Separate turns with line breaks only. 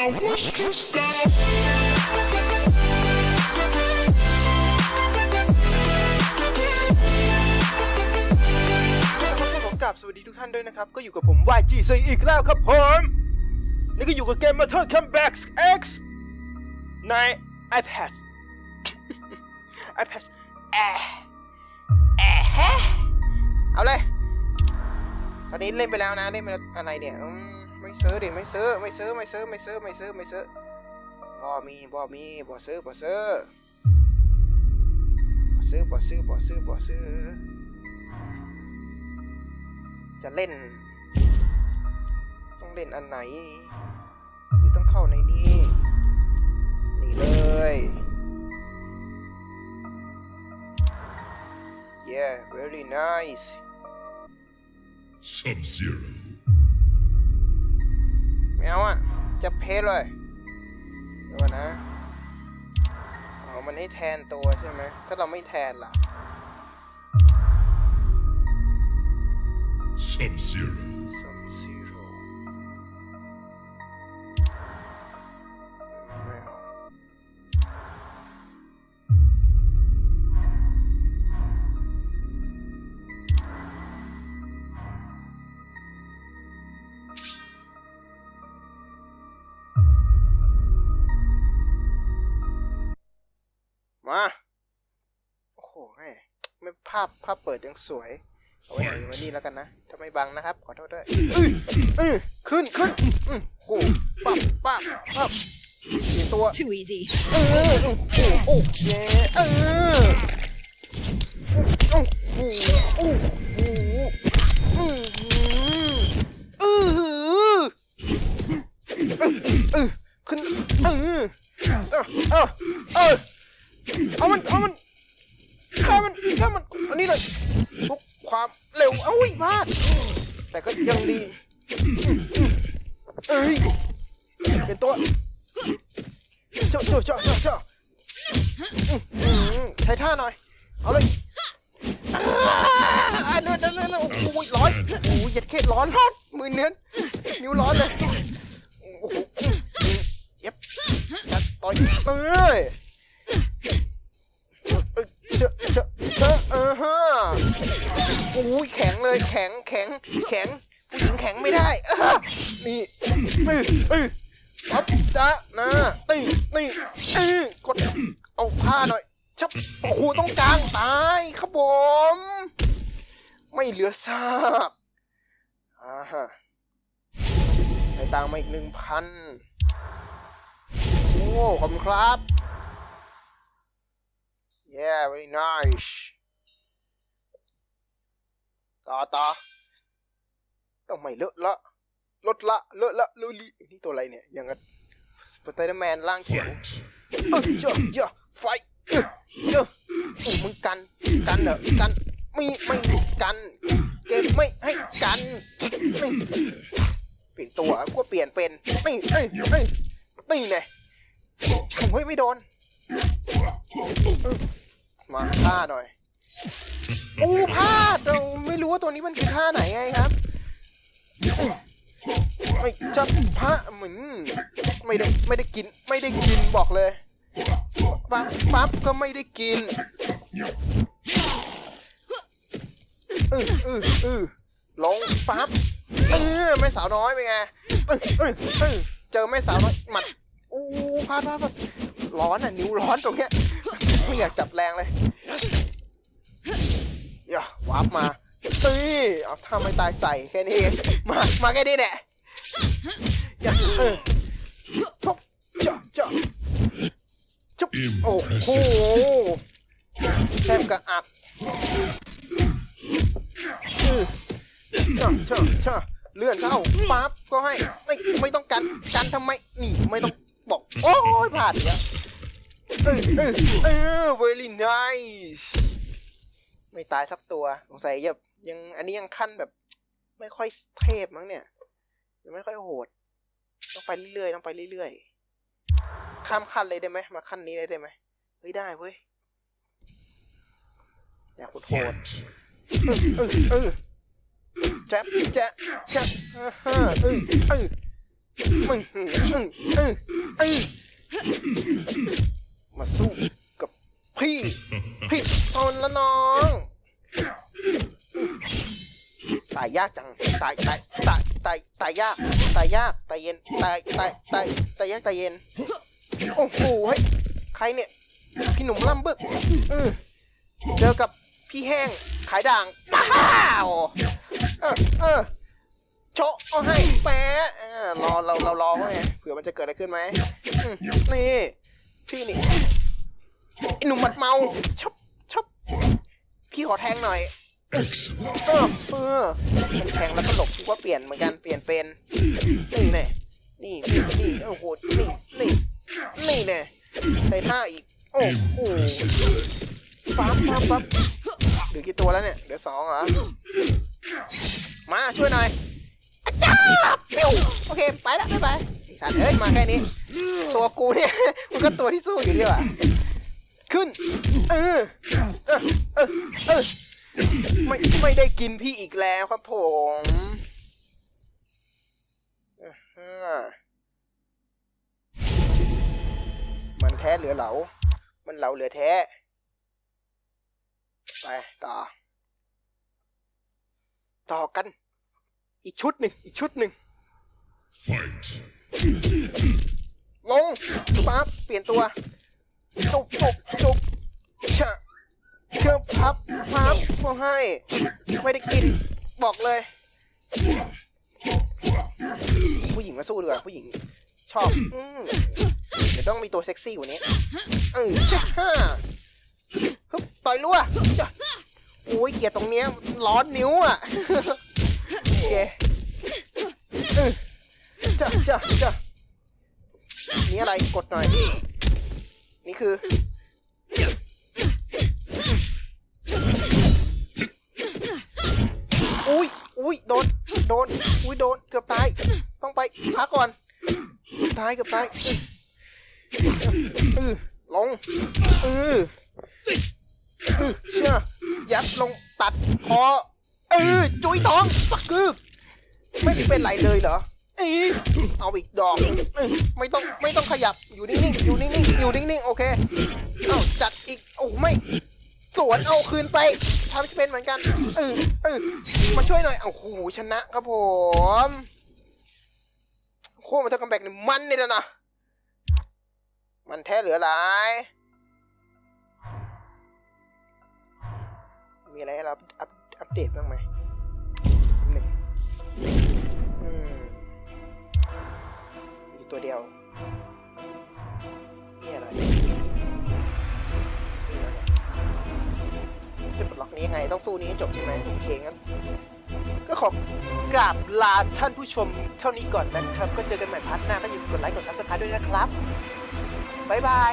I wish to stop.
ผมกราบสวัสดีทุกท่านด้วยนะครับ ก็อยู่กับผม YG ซอีกแล้วครับผม นี่ก็อยู่กับเกม Mortal Kombat X ใน iPad iPad แอะแอะฮะเอาเลย ตอนนี้เล่นไปแล้วนะ เล่นไปแล้วอะไรเนี่ย ไม่ซื้อดิไม่ซื้อไม่ซื้อไม่ซื้อไม่ซื้อไม่ซื้อไม่ซื้อบ่มีบ่มีบ่ซื้อบ่ซื้อบ่ซื้อบ่ซื้อบ่ซื้อบ่ซื้อ จะเล่น ต้องเล่นอันไหนที่ต้องเข้าในนี้นี่เลย yeah very nice
Sub Zero.
เอาอะจะเพจเลยเดี๋ยวนะอ๋อมันให้แทนตัวใช่ไหมถ้าเราไม่แทนล่ะ
Sub
หแม่ไม่ภาพภาพเปิดยังสวย เอาไว้ไหนไว้นี่แล้วกันนะ ถ้าไม่บังนะครับ ขอโทษด้วยอื้ออื้อขึ้นขึ้นอื้อโอ้โหปั๊บปั๊บปั๊บสี่ตัว
Too easy.
เออโอ้โหโอ้เย่เออ มันฆ่ามันอันนี้เลยทุกความเร็วเอ้ยพลาดแต่ก็ยังดีเอ้ยเป็นตัวเจ้าเจ้าเจ้าเจ้าเจ้าอื้อหือใช้ท่าหน่อย เอาเลยอาเลือดเลือดเลือดเลือดโอ้โหร้อนโอ้โหเหย็ดเข็ดร้อนร้อนมือเนื้อนิ้วร้อนเลยโอ้โหเย็บต่อยเอ้ย อ้ยแข็งเลยแข็งแข็งแข็งผู้หญิงแข็งไม่ได้อะนี่เอ้ยเอ้ยปั๊บจ้านะตีตีเออกดเอาผ้าหน่อยชับโอ้โหต้องกลางตายครับผม ไม่เหลือซากอ่าฮะได้ตังค์มาอีกหนึ่งพันโอ้ขอบคุณครับ yeah very nice ต่อต่อต้องไม่เลอะละลดละเลอะละลุลินี่ตัวอะไรเนี่ยอย่างกับสไปเดอร์แมนร่างเขียวเออเจาะเจาะไฟเออเจาะโอ้มึงกันกันเหรอกันไม่ไม่กันเกมไม่ให้กันนี่เปลี่ยนตัวก็เปลี่ยนเป็นนี่เอ้ยเอ้ยนี่ไงผมเฮ้ยไม่โดนมาท่าหน่อย โอ้พลาดเราไม่รู้ว่าตัวนี้มันคือท่าไหนไงครับไม่จะพระเหมือนไม่ได้ไม่ได้กิน ไม่ได้กินบอกเลยปั๊บปั๊บก็ไม่ได้กินเออเออเออลงปั๊บเออแม่สาวน้อยเป็นไงเออเออเออเจอแม่สาวน้อยหมัดอู้พาดพลาดพลาดร้อนอะนิ้วร้อนตรงเนี้ยไม่อยากจับแรงเลย อย่าวาร์ปมาเอ้ยเอาถ้าไม่ตายใส่แค่นี้เองมา มาแค่นี้แหละอย่าเออปุ๊บเจาะเจาะจุ๊บโอ้โหแทบกระอักเออเจาะเจาะเจาเลื่อนเข้าปั๊บก็ให้ไม่ไม่ต้องกันกันทำไมนี่ไม่ต้องบอก โอ้ยผ่านอีกแล้วเออเออเออ very nice ไม่ตายสักตัว สงสัยยังยัง อันนี้ยังขั้นแบบ ไม่ค่อยเทพมั้งเนี่ย ยังไม่ค่อยโหด ต้องไปเรื่อยๆ ต้องไปเรื่อยๆ ข้ามขั้นเลยได้ไหม มาขั้นนี้เลยได้ไหมเฮ้ยได้เว้ย อยากโหดโหด
Fight.
เออแจ๊บแจ๊บแจ๊บอ่าฮะเออเออมึงอืมอืมอือมมาสู้กับพี่ พี่ตนละน้อง ตายยากจังตายตายตายตายตายยากตายยากตายเย็นตายตายตายตายยากตายเย็นโอ้โหเฮ้ยใครเนี่ยพี่หนุ่มล่ำบึกอือเจอกับพี่แห้งขายด่างป้าวเออเออโชะเอาให้แปะเออรอเราเรารอไว้ไงเผื่อมันจะเกิดอะไรขึ้นไหมนี่พี่นี่ไอหนุ่มหมัดเมาชอบชอบพี่ขอแทงหน่อย เออเออมันแทงแล้วก็หลบกูว่าเปลี่ยนเหมือนกันเปลี่ยนเป็นนี่แน่นี่นี่นี่โอ้โหนี่นี่นี่แน่ใส่ท่าอีกโอ้โหปั๊บปั๊บปั๊บเหลือกี่ตัวแล้วเนี่ยเหลือสองเหรอมาช่วยหน่อยอาจาปิ้วโอเคไปแล้วบ๊ายบายไอ้สัตว์เอ้ยมาแค่นี้ตัวกูเนี่ยมันก็ตัวที่สู้อยู่ดีว่ะขึ้นเออเออเออ ไม่ไม่ได้กินพี่อีกแล้วครับผมอ่าฮะมันแท้เหลือเหลา มันเหลาเหลือแท้ ไปต่อ ต่อกัน อีกชุดหนึ่ง อีกชุดหนึ่ง
Fight.
ลงปั๊บเปลี่ยนตัวจุบจุบ พับพอให้ ไม่ได้กิน บอกเลย ผู้หญิงมาสู้ดีกว่าผู้หญิง ชอบอืมเดี๋ยวต้องมีตัวเซ็กซี่กว่านี้เออเจ็ดห้าฮึบต่อยรั่วโอ้ยเกียดตรงเนี้ยร้อนนิ้วอะโอเคเออจ้ะจ้ะจ้ะนี่อะไรกดหน่อย นี่คือ โดน อุ้ยโดน เกือบตาย ต้องไปพักก่อน ตายเกือบตายเออลงเออเชื่อยัดลงตัดคอเออจุยท้องปักคือไม่เป็นไรเลยเหรอเอยเอาอีกดอกไม่ต้องไม่ต้องขยับอยู่นิ่งๆอยู่นิ่งๆอยู่นิ่งๆโอเคเอาจัดอีกโอ้ไม่ สวนเอาคืนไปทำเป็นเหมือนกันเออเออมาช่วยหน่อยเอาโหชนะครับผมโค้มาเท่ากับแบกนี่มันเลยนะมันแท้เหลือหลาย มีอะไรให้เราอัปอัปเดตบ้างไหมหนึ่งอืมมีตัวเดียว ล็อกนี้ยังไงต้องสู้นี้ให้จบใช่ไหมโอเคงั้นก็ขอกราบลาท่านผู้ชมเท่านี้ก่อนนะครับ ก็เจอกันใหม่พาร์ทหน้าก็อย่าลืมกดไลค์กดซับสไครต์ด้วยนะครับ บ๊ายบาย